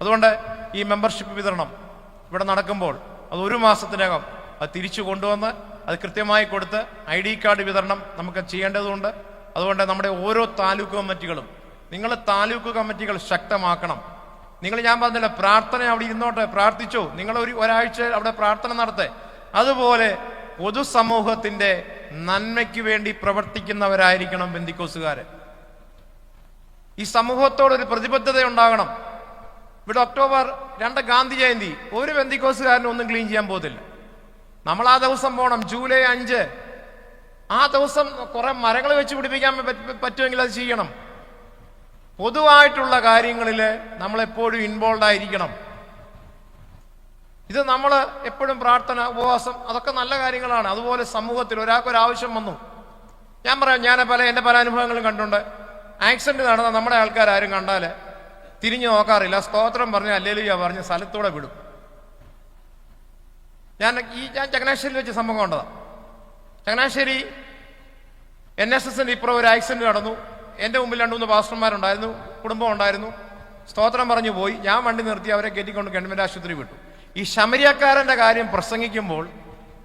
S1: അതുകൊണ്ട് ഈ മെമ്പർഷിപ്പ് വിതരണം ഇവിടെ നടക്കുമ്പോൾ അത് ഒരു മാസത്തിനകം അത് തിരിച്ചു കൊണ്ടുവന്ന് അത് കൃത്യമായി കൊടുത്ത് ഐ ഡി കാർഡ് വിതരണം നമുക്ക് ചെയ്യേണ്ടതുണ്ട്. അതുകൊണ്ട് നമ്മുടെ ഓരോ താലൂക്ക് കമ്മിറ്റികളും നിങ്ങൾ താലൂക്ക് കമ്മിറ്റികൾ ശക്തമാക്കണം. നിങ്ങൾ ഞാൻ പറഞ്ഞില്ല പ്രാർത്ഥന അവിടെ ഇരുന്നോട്ടെ പ്രാർത്ഥിച്ചു. നിങ്ങൾ ഒരു ഒരാഴ്ച അവിടെ പ്രാർത്ഥന നടത്തെ. അതുപോലെ പൊതുസമൂഹത്തിന്റെ നന്മയ്ക്ക് വേണ്ടി പ്രവർത്തിക്കുന്നവരായിരിക്കണം ബന്ധിക്കോസുകാര് ഈ സമൂഹത്തോടൊരു പ്രതിബദ്ധത ഉണ്ടാകണം. ഇവിടെ ഒക്ടോബർ രണ്ട് ഗാന്ധി ജയന്തി. ഒരു ബന്ധിക്കോസുകാരനും ഒന്നും ക്ലീൻ ചെയ്യാൻ പോകത്തില്ല. നമ്മൾ ആ ദിവസം പോകണം ജൂലൈ അഞ്ച്. ആ ദിവസം കുറെ മരങ്ങൾ വെച്ച് പിടിപ്പിക്കാൻ പറ്റുമെങ്കിൽ അത് ചെയ്യണം. പൊതുവായിട്ടുള്ള കാര്യങ്ങളിൽ നമ്മൾ എപ്പോഴും ഇൻവോൾവ് ആയിരിക്കണം. ഇത് നമ്മൾ എപ്പോഴും പ്രാർത്ഥന ഉപവാസം അതൊക്കെ നല്ല കാര്യങ്ങളാണ്. അതുപോലെ സമൂഹത്തിൽ ഒരാൾക്ക് ആവശ്യം വന്നു. ഞാൻ പറയാം ഞാൻ പല എന്റെ പല അനുഭവങ്ങളും കണ്ടുണ്ട് ആക്സിഡന്റ് നടന്ന നമ്മുടെ ആൾക്കാർ ആരും കണ്ടാൽ തിരിഞ്ഞു നോക്കാറില്ല. സ്തോത്രം പറഞ്ഞ് അല്ലേലുയ പറഞ്ഞ് സ്ഥലത്തൂടെ വിടും. ഞാൻ ഈ ഞാൻ ചങ്ങനാശ്ശേരിയിൽ വെച്ച് സംഭവം കൊണ്ടതാ. ചങ്ങനാശ്ശേരി എൻ എസ് എസിന്റെ ഇപ്പുറം ഒരു ആക്സിഡന്റ് നടന്നു. എന്റെ മുമ്പിൽ രണ്ട് മൂന്ന് പാസ്റ്റർമാരുണ്ടായിരുന്നു. കുടുംബം ഉണ്ടായിരുന്നു. സ്തോത്രം പറഞ്ഞു പോയി. ഞാൻ വണ്ടി നിർത്തി അവരെ കയറ്റിക്കൊണ്ട് ഗവൺമെന്റ് ആശുപത്രി വിട്ടു. ഈ ശമരിയാക്കാരന്റെ കാര്യം പ്രസംഗിക്കുമ്പോൾ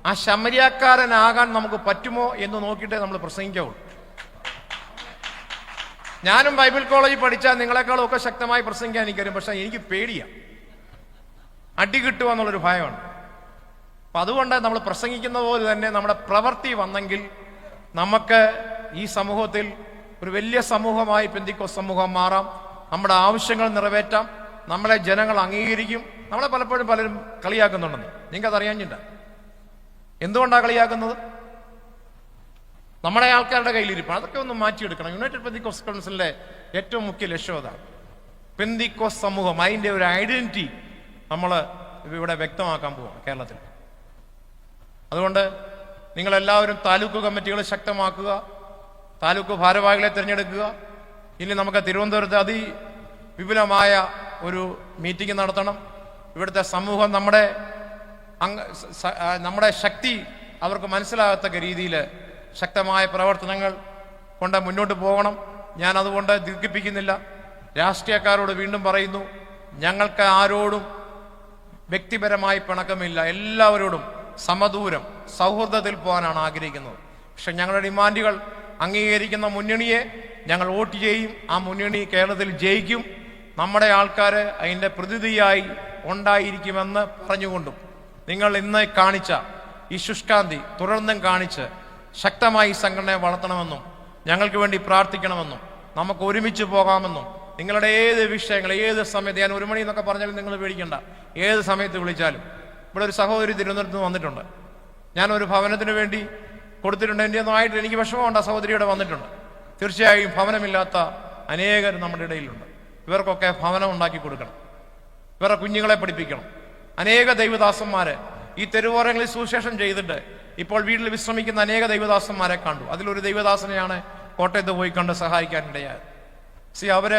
S1: ആ ശമരിയാക്കാരനാകാൻ നമുക്ക് പറ്റുമോ എന്ന് നോക്കിയിട്ടേ നമ്മൾ പ്രസംഗിക്കാവുള്ളൂ. ഞാനും ബൈബിൾ കോളേജിൽ പഠിച്ചാൽ നിങ്ങളെക്കാളും ഒക്കെ ശക്തമായി പ്രസംഗിക്കാൻ എനിക്കറിയും പക്ഷെ എനിക്ക് പേടിയാണ് അടി കിട്ടുക എന്നുള്ളൊരു ഭയമാണ്. അപ്പൊ അതുകൊണ്ട് നമ്മൾ പ്രസംഗിക്കുന്ന പോലെ തന്നെ നമ്മുടെ പ്രവൃത്തി വന്നെങ്കിൽ നമുക്ക് ഈ സമൂഹത്തിൽ ഒരു വലിയ സമൂഹമായി പെന്തിക്കോ സമൂഹം മാറാം. നമ്മുടെ ആവശ്യങ്ങൾ നിറവേറ്റാം. നമ്മളെ ജനങ്ങൾ അംഗീകരിക്കും. നമ്മളെ പലപ്പോഴും പലരും കളിയാക്കുന്നുണ്ടെന്ന്. നിങ്ങൾക്ക് അറിയാഞ്ഞില്ല എന്തുകൊണ്ടാണ് കളിയാക്കുന്നത്? നമ്മുടെ ആൾക്കാരുടെ കയ്യിലിരിപ്പാണ്. അതൊക്കെ ഒന്ന് മാറ്റിയെടുക്കണം. യുണൈറ്റഡ് പെന്തിക്കോസ് കൗൺസിലിന്റെ ഏറ്റവും മുഖ്യ ലക്ഷ്യം അതാണ്. പെന്തിക്കോസ് സമൂഹം അതിന്റെ ഒരു ഐഡന്റിറ്റി നമ്മൾ ഇവിടെ വ്യക്തമാക്കാൻ പോവാണ് കേരളത്തിൽ. അതുകൊണ്ട് നിങ്ങളെല്ലാവരും താലൂക്ക് കമ്മിറ്റികൾ ശക്തമാക്കുക താലൂക്ക് ഭാരവാഹികളെ തിരഞ്ഞെടുക്കുക. ഇനി നമുക്ക് തിരുവനന്തപുരത്ത് അതി വിപുലമായ ഒരു മീറ്റിംഗ് നടത്തണം. ഇവിടുത്തെ സമൂഹം നമ്മുടെ നമ്മുടെ ശക്തി അവർക്ക് മനസ്സിലാകത്തക്ക രീതിയിൽ ശക്തമായ പ്രവർത്തനങ്ങൾ കൊണ്ട് മുന്നോട്ട് പോകണം. ഞാൻ അതുകൊണ്ട് ദീർഘിപ്പിക്കുന്നില്ല. രാഷ്ട്രീയക്കാരോട് വീണ്ടും പറയുന്നു ഞങ്ങൾക്ക് ആരോടും വ്യക്തിപരമായി പിണക്കമില്ല. എല്ലാവരോടും സമദൂരം സൗഹൃദത്തിൽ പോകാനാണ് ആഗ്രഹിക്കുന്നത്. പക്ഷെ ഞങ്ങളുടെ ഡിമാൻഡുകൾ അംഗീകരിക്കുന്ന മുന്നണിയെ ഞങ്ങൾ വോട്ട് ചെയ്യും. ആ മുന്നണി കേരളത്തിൽ ജയിക്കും. നമ്മുടെ ആൾക്കാർ അതിന്റെ പ്രതിനിധിയായി ഉണ്ടായിരിക്കുമെന്ന് പറഞ്ഞുകൊണ്ടും നിങ്ങൾ ഇന്ന് കാണിച്ച ഈ ശുഷ്കാന്തി തുടർന്നും കാണിച്ച് ശക്തമായി സംഘടനയെ വളർത്തണമെന്നും ഞങ്ങൾക്ക് വേണ്ടി പ്രാർത്ഥിക്കണമെന്നും നമുക്ക് ഒരുമിച്ച് പോകാമെന്നും നിങ്ങളുടെ ഏത് വിഷയങ്ങൾ ഏത് സമയത്ത് ഞാൻ ഒരു മണി എന്നൊക്കെ പറഞ്ഞാലും നിങ്ങൾ പേടിക്കണ്ട. ഏത് സമയത്ത് വിളിച്ചാലും. ഇവിടെ ഒരു സഹോദരി തിരുവനന്തപുരത്ത് നിന്ന് വന്നിട്ടുണ്ട്. ഞാൻ ഒരു ഭവനത്തിന് വേണ്ടി കൊടുത്തിട്ടുണ്ട്. എന്റെ ഒന്നുമായിട്ട് എനിക്ക് വിഷമമുണ്ട്. ആ സഹോദരിയുടെ വന്നിട്ടുണ്ട്. തീർച്ചയായും ഭവനമില്ലാത്ത അനേകർ നമ്മുടെ ഇടയിലുണ്ട്. ഇവർക്കൊക്കെ ഭവനം ഉണ്ടാക്കി കൊടുക്കണം. ഇവരുടെ കുഞ്ഞുങ്ങളെ പഠിപ്പിക്കണം. അനേക ദൈവദാസന്മാർ ഈ തെരുവോരങ്ങളിൽ സുശേഷം ചെയ്തിട്ട് ഇപ്പോൾ വീട്ടിൽ വിശ്രമിക്കുന്ന അനേക ദൈവദാസന്മാരെ കണ്ടു. അതിലൊരു ദൈവദാസനെയാണ് കോട്ടയത്ത് പോയി കണ്ട് സഹായിക്കാനിടയായത് സി അവർ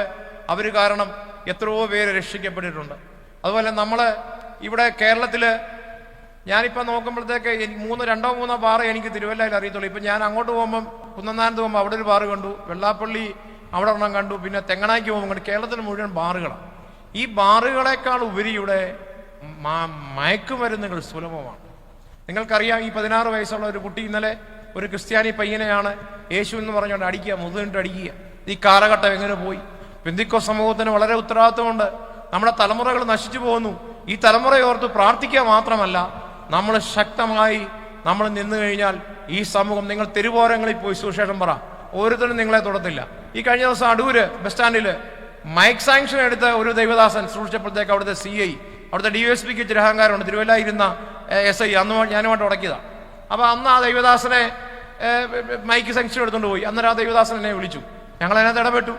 S1: അവർ കാരണം എത്രയോ പേര് രക്ഷിക്കപ്പെട്ടിട്ടുണ്ട്. അതുപോലെ നമ്മൾ ഇവിടെ കേരളത്തിൽ ഞാനിപ്പോൾ നോക്കുമ്പോഴത്തേക്ക് മൂന്ന് രണ്ടോ മൂന്നോ പാറ എനിക്ക് തിരുവല്ലയിൽ അറിയത്തുള്ളൂ. ഇപ്പം ഞാൻ അങ്ങോട്ട് പോകുമ്പം കുന്നനാനത്ത് പോകുമ്പോൾ അവിടെ ഒരു പാറ കണ്ടു വെള്ളാപ്പള്ളി അവിടെ ഒരെണ്ണം കണ്ടു പിന്നെ തെങ്ങണായ്ക്ക് പോകുമ്പോൾ കണ്ടു കേരളത്തിൽ മുഴുവൻ ബാറുകളാണ് ഈ ബാറുകളെക്കാൾ ഉപരി ഇവിടെ മയക്കുമരുന്നുകൾ സുലഭമാണ്. നിങ്ങൾക്കറിയാം ഈ പതിനാറ് വയസ്സുള്ള ഒരു കുട്ടി ഇന്നലെ ഒരു ക്രിസ്ത്യാനി പയ്യനെയാണ് യേശു എന്ന് പറഞ്ഞുകൊണ്ട് അടിക്കുക മുതുകൊണ്ട് അടിക്കുക. ഈ കാലഘട്ടം എങ്ങനെ പോയി? പിന്തിക്കോ സമൂഹത്തിന് വളരെ ഉത്തരവാദിത്വമുണ്ട്. നമ്മുടെ തലമുറകൾ നശിച്ചു പോകുന്നു. ഈ തലമുറയോർത്ത് പ്രാർത്ഥിക്കുക മാത്രമല്ല നമ്മൾ ശക്തമായി നമ്മൾ നിന്നു കഴിഞ്ഞാൽ ഈ സമൂഹം നിങ്ങൾ തെരുവോരങ്ങളിൽ പോയി സുവിശേഷം പറ. ഓരോരുത്തരും നിങ്ങളെ തുടത്തില്ല. ഈ കഴിഞ്ഞ ദിവസം അടൂര് ബസ് സ്റ്റാൻഡിൽ മൈക്ക് സാങ്ഷൻ എടുത്ത ഒരു ദൈവദാസൻ സൂക്ഷിച്ചപ്പോഴത്തേക്ക് അവിടുത്തെ സി ഐ അവിടുത്തെ ഡി എസ് പിക്ക് ഇച്ചിരി തിരുവല്ല ഇരുന്ന എസ് ഐ അന്ന് ഞാനുമായിട്ട് ഉടക്കിയതാണ് അപ്പോൾ അന്ന് ആ ദൈവദാസനെ മൈക്ക് സെങ്ഷൻ എടുത്തുകൊണ്ട് പോയി. അന്നേരം ആ ദൈവദാസൻ എന്നെ വിളിച്ചു. ഞങ്ങൾ അതിനകത്ത് ഇടപെട്ടു.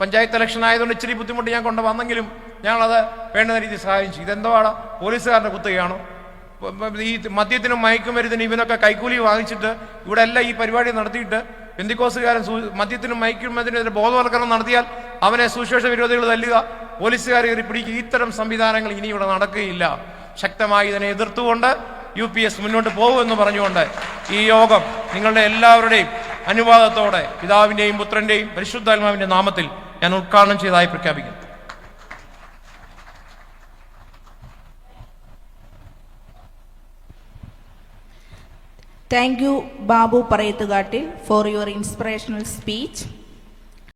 S1: പഞ്ചായത്ത് ഇലക്ഷൻ ആയതുകൊണ്ട് ഇച്ചിരി ബുദ്ധിമുട്ട് ഞാൻ കൊണ്ട് വന്നെങ്കിലും ഞങ്ങളത് വേണ്ടുന്ന രീതിയിൽ സഹായം ചെയ്തു. പോലീസുകാരുടെ കുത്തുകയാണോ. ഈ മദ്യത്തിനും മയക്കുമരുന്നിനും ഇവനൊക്കെ കൈക്കൂലി വാങ്ങിച്ചിട്ട് ഇവിടെ എല്ലാം ഈ പരിപാടി നടത്തിയിട്ട് ബന്ധിക്കോസുകാരൻ മദ്യത്തിനും മയക്കുമരുന്നിനെതിരെ ബോധവൽക്കരണം നടത്തിയാൽ അവനെ സുശേഷ വിരോധികൾ തല്ലുക പോലീസുകാർ കയറി പിടിക്കുക. ഇത്തരം സംവിധാനങ്ങൾ ഇനി ഇവിടെ നടക്കുകയില്ല. ശക്തമായി ഇതിനെ എതിർത്തുകൊണ്ട് യു പി എസ് മുന്നോട്ട് പോകുമെന്ന് പറഞ്ഞുകൊണ്ട് ഈ യോഗം നിങ്ങളുടെ എല്ലാവരുടെയും അനുവാദത്തോടെ പിതാവിന്റെയും പുത്രന്റെയും പരിശുദ്ധാത്മാവിന്റെ നാമത്തിൽ ഞാൻ ഉദ്ഘാടനം ചെയ്തതായി പ്രഖ്യാപിക്കുന്നു
S2: thank you Babu Parayathukattil for your inspirational speech.